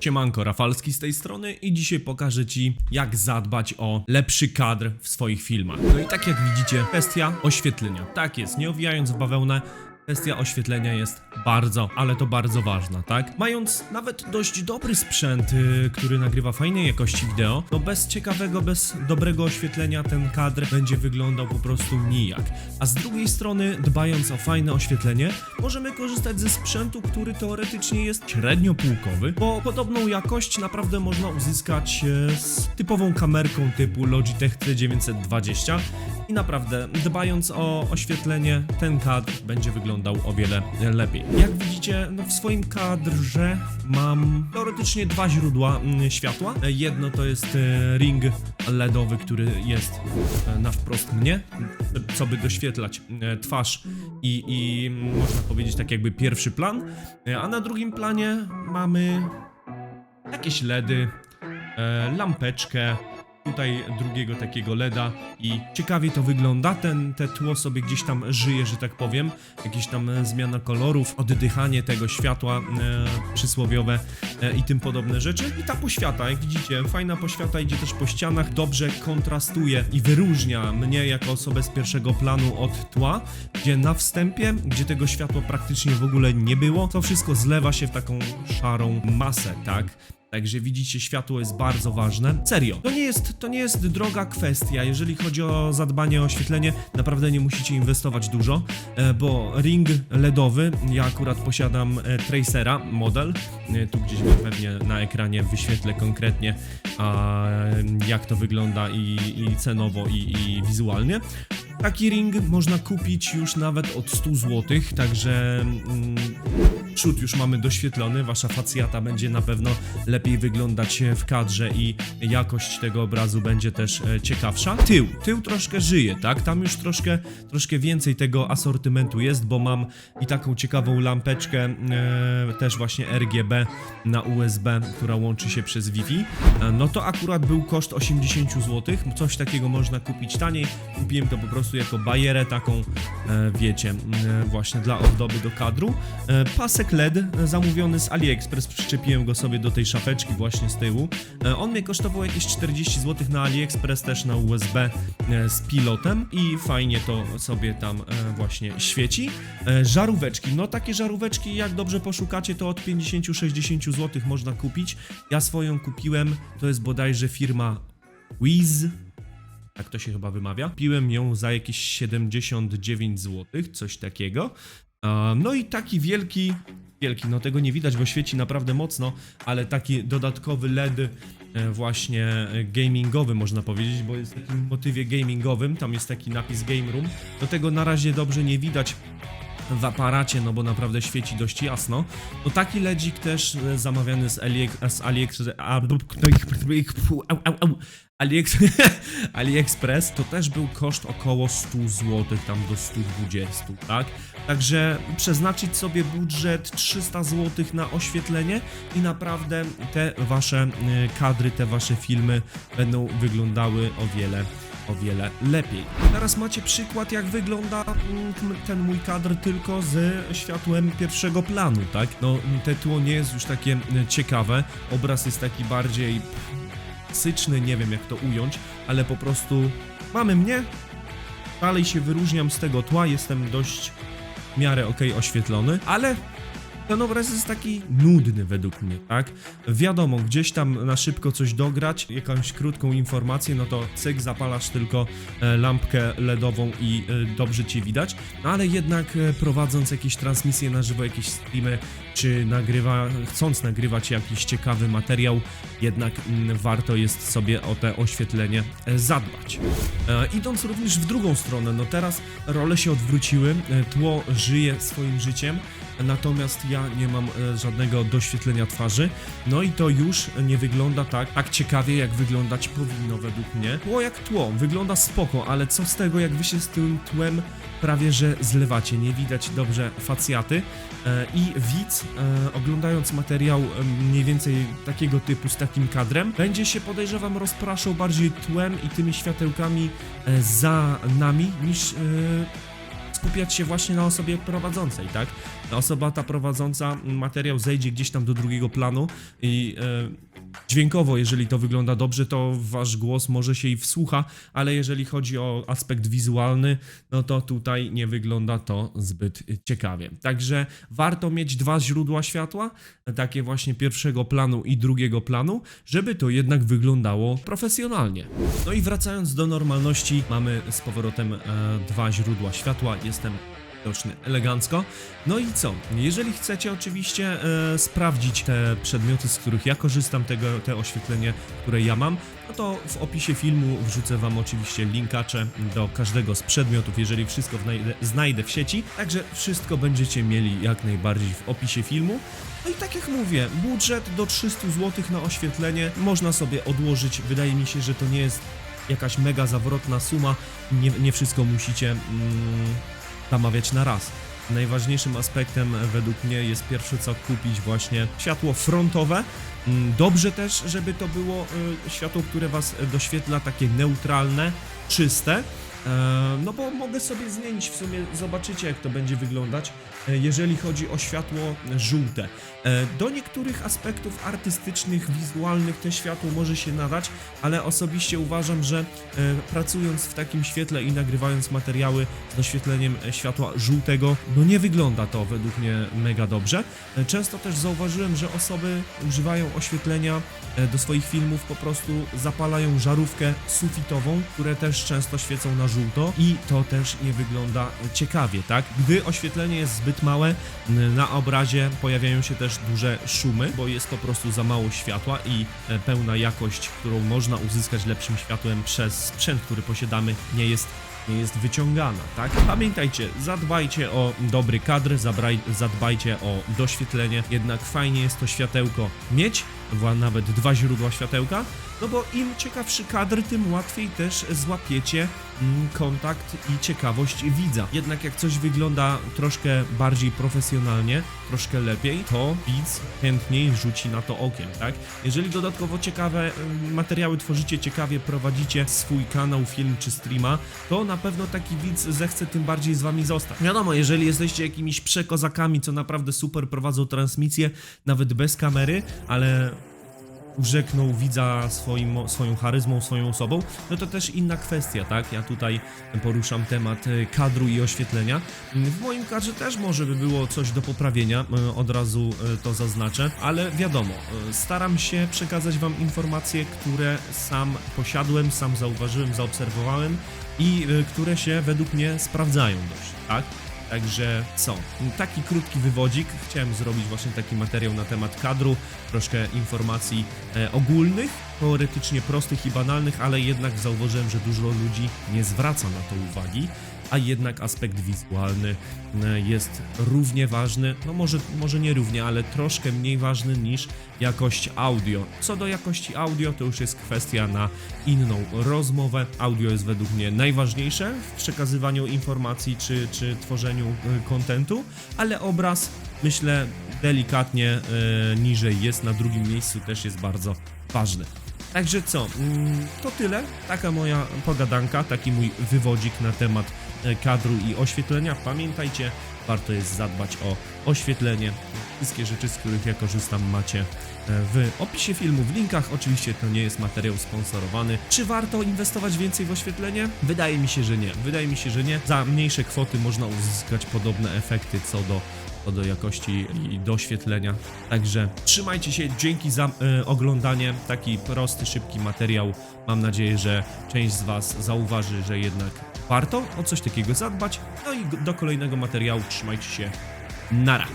Siemanko, Rafalski z tej strony i dzisiaj pokażę Ci, jak zadbać o lepszy kadr w swoich filmach. No i tak jak widzicie, kwestia oświetlenia. Tak jest, nie owijając w bawełnę, kwestia oświetlenia jest bardzo, ale to bardzo ważna, tak? Mając nawet dość dobry sprzęt, yy, który nagrywa fajnej jakości wideo, no bez ciekawego, bez dobrego oświetlenia ten kadr będzie wyglądał po prostu nijak. A z drugiej strony, dbając o fajne oświetlenie, możemy korzystać ze sprzętu, który teoretycznie jest średnio półkowy, bo podobną jakość naprawdę można uzyskać e, z typową kamerką typu Logitech C920 i naprawdę dbając o oświetlenie, ten kadr będzie wyglądał o wiele lepiej. Jak widzicie, no w swoim kadrze mam teoretycznie dwa źródła mm, światła. Jedno to jest e, ring LEDowy, który jest e, na wprost mnie, co by doświetlać e, twarz i, i można powiedzieć tak jakby pierwszy plan, a na drugim planie mamy jakieś LEDy, lampeczkę, tutaj drugiego takiego LEDa i ciekawie to wygląda, ten, te tło sobie gdzieś tam żyje, że tak powiem, jakieś tam zmiana kolorów, oddychanie tego światła e, przysłowiowe e, i tym podobne rzeczy. I ta poświata, jak widzicie, fajna poświata idzie też po ścianach, dobrze kontrastuje i wyróżnia mnie jako osobę z pierwszego planu od tła, gdzie na wstępie, gdzie tego światła praktycznie w ogóle nie było, to wszystko zlewa się w taką szarą masę, tak? Także widzicie, światło jest bardzo ważne. Serio, to nie jest, to nie jest droga kwestia. Jeżeli chodzi o zadbanie o oświetlenie, naprawdę nie musicie inwestować dużo, e, bo ring LEDowy, ja akurat posiadam e, Tracera model, e, tu gdzieś pewnie na ekranie wyświetlę konkretnie, jak to wygląda i, i cenowo, i, i wizualnie. Taki ring można kupić już nawet od 100 zł, także mm, przód już mamy doświetlony, wasza facjata będzie na pewno lepiej wyglądać w kadrze i jakość tego obrazu będzie też e, ciekawsza. Tył, tył troszkę żyje, tak? Tam już troszkę, troszkę więcej tego asortymentu jest, bo mam i taką ciekawą lampeczkę, e, też właśnie RGB na USB, która łączy się przez Wi-Fi. E, no to akurat był koszt 80 zł, coś takiego można kupić taniej. Kupiłem to po prostu jako bajerę taką, e, wiecie, e, właśnie dla ozdoby do kadru. E, pasek LED e, zamówiony z AliExpress, przyczepiłem go sobie do tej szafeczki właśnie z tyłu. E, on mnie kosztował jakieś 40 zł na AliExpress, też na USB e, z pilotem i fajnie to sobie tam właśnie świeci. Żaróweczki, no takie żaróweczki jak dobrze poszukacie to od 50-60 zł można kupić. Ja swoją kupiłem, to jest bodajże firma Wiz, tak to się chyba wymawia. Piłem ją za jakieś 79 zł, coś takiego. No i taki wielki, wielki, no tego nie widać, bo świeci naprawdę mocno, ale taki dodatkowy LED e, właśnie gamingowy można powiedzieć, bo jest w takim motywie gamingowym, tam jest taki napis Game Room. Do tego na razie dobrze nie widać w aparacie, no bo naprawdę świeci dość jasno. No taki ledzik też e, zamawiany z, AliExpress, AliExpress to też był koszt około 100 zł, tam do 120, tak? Także przeznaczyć sobie budżet 300 zł na oświetlenie i naprawdę te wasze y, kadry, te wasze filmy będą wyglądały o wiele o wiele lepiej. Teraz macie przykład, jak wygląda mm, ten mój kadr tylko ze światłem pierwszego planu, tak? No, te tło nie jest już takie mm, ciekawe, obraz jest taki bardziej syczny, nie wiem jak to ująć, ale po prostu mamy mnie, dalej się wyróżniam z tego tła, jestem dość w miarę ok oświetlony, ale ten obraz jest taki nudny według mnie, tak? Wiadomo, gdzieś tam na szybko coś dograć, jakąś krótką informację, no to cyk, zapalasz tylko e, lampkę LEDową i e, dobrze cię widać, no ale jednak e, prowadząc jakieś transmisje na żywo, jakieś streamy, czy nagrywa, chcąc nagrywać jakiś ciekawy materiał, jednak mm, warto jest sobie o te oświetlenie zadbać. Idąc również w drugą stronę, no teraz role się odwróciły, tło żyje swoim życiem, natomiast ja nie mam e, żadnego doświetlenia twarzy, no i to już nie wygląda tak, tak ciekawie, jak wyglądać powinno według mnie. Tło jak tło, wygląda spoko, ale co z tego, jak wy się z tym tłem prawie że zlewacie, nie widać dobrze facjaty. E, i widz, e, oglądając materiał mniej więcej takiego typu z takim kadrem, będzie się podejrzewam rozpraszał bardziej tłem i tymi światełkami za nami niż skupiać się właśnie na osobie prowadzącej, tak? Osoba ta prowadząca, m, materiał zejdzie gdzieś tam do drugiego planu i e, dźwiękowo, jeżeli to wygląda dobrze, to wasz głos może się i wsłucha, ale jeżeli chodzi o aspekt wizualny, no to tutaj nie wygląda to zbyt ciekawie. Także warto mieć dwa źródła światła, takie właśnie pierwszego planu i drugiego planu, żeby to jednak wyglądało profesjonalnie. No i wracając do normalności, mamy z powrotem e, dwa źródła światła. Jestem widoczny elegancko. No i co? Jeżeli chcecie oczywiście e, sprawdzić te przedmioty, z których ja korzystam, tego, te oświetlenie, które ja mam, no to w opisie filmu wrzucę wam oczywiście linkacze do każdego z przedmiotów, jeżeli wszystko znajdę, znajdę w sieci. Także wszystko będziecie mieli jak najbardziej w opisie filmu. No i tak jak mówię, budżet do 300 zł na oświetlenie można sobie odłożyć. Wydaje mi się, że to nie jest jakaś mega zawrotna suma. Nie, nie wszystko musicie mm, zamawiać na raz. Najważniejszym aspektem według mnie jest pierwsze co kupić właśnie światło frontowe. Mm, Dobrze też, żeby to było e, światło, które was doświetla, takie neutralne, czyste. E, No bo mogę sobie zmienić w sumie, zobaczycie jak to będzie wyglądać, e, jeżeli chodzi o światło żółte. E, Do niektórych aspektów artystycznych, wizualnych te światło może się nadać, ale osobiście uważam, że pracując w takim świetle i nagrywając materiały z doświetleniem światła żółtego, no nie wygląda to według mnie mega dobrze. Często też zauważyłem, że osoby używają oświetlenia do swoich filmów, po prostu zapalają żarówkę sufitową, które też często świecą na żółto i to też nie wygląda ciekawie, tak? Gdy oświetlenie jest zbyt małe, na obrazie pojawiają się też duże szumy, bo jest po prostu za mało światła i e, pełna jakość, którą można uzyskać lepszym światłem przez sprzęt, który posiadamy, nie jest jest wyciągana, tak? Pamiętajcie, zadbajcie o dobry kadr, zadbajcie o doświetlenie, jednak fajnie jest to światełko mieć, nawet dwa źródła światełka, no bo im ciekawszy kadr, tym łatwiej też złapiecie mm, kontakt i ciekawość widza. Jednak jak coś wygląda troszkę bardziej profesjonalnie, troszkę lepiej, to widz chętniej rzuci na to okiem, tak? Jeżeli dodatkowo ciekawe ym, materiały tworzycie, ciekawie prowadzicie swój kanał, film czy streama, to na pewno taki widz zechce tym bardziej z wami zostać. Wiadomo, jeżeli jesteście jakimiś przekozakami, co naprawdę super prowadzą transmisję, nawet bez kamery, ale urzeknął widza swoim, swoją charyzmą, swoją osobą, no to też inna kwestia, tak? Ja tutaj poruszam temat e, kadru i oświetlenia. W moim kadrze też może by było coś do poprawienia, e, od razu e, to zaznaczę, ale wiadomo, staram się przekazać wam informacje, które sam posiadłem, sam zauważyłem, zaobserwowałem i które się według mnie sprawdzają dość, tak? Także co? Taki krótki wywodzik. Chciałem zrobić właśnie taki materiał na temat kadru, troszkę informacji e, ogólnych, teoretycznie prostych i banalnych, ale jednak zauważyłem, że dużo ludzi nie zwraca na to uwagi, a jednak aspekt wizualny e, jest równie ważny, no może, może nie równie, ale troszkę mniej ważny niż jakość audio. Co do jakości audio, to już jest kwestia na inną rozmowę. Audio jest według mnie najważniejsze w przekazywaniu informacji czy, czy tworzeniu y, kontentu, ale obraz myślę delikatnie y, niżej jest, na drugim miejscu też jest bardzo ważny. Także co, mm, to tyle. Taka moja pogadanka, taki mój wywodzik na temat e, kadru i oświetlenia. Pamiętajcie, warto jest zadbać o oświetlenie. Wszystkie rzeczy, z których ja korzystam, macie e, w opisie filmu, w linkach. Oczywiście to nie jest materiał sponsorowany. Czy warto inwestować więcej w oświetlenie? Wydaje mi się, że nie. Wydaje mi się, że nie. Za mniejsze kwoty można uzyskać podobne efekty co do co do jakości i doświetlenia. Także trzymajcie się, dzięki za e, oglądanie. Taki prosty, szybki materiał. Mam nadzieję, że część z Was zauważy, że jednak warto o coś takiego zadbać. No i do kolejnego materiału trzymajcie się. Nara.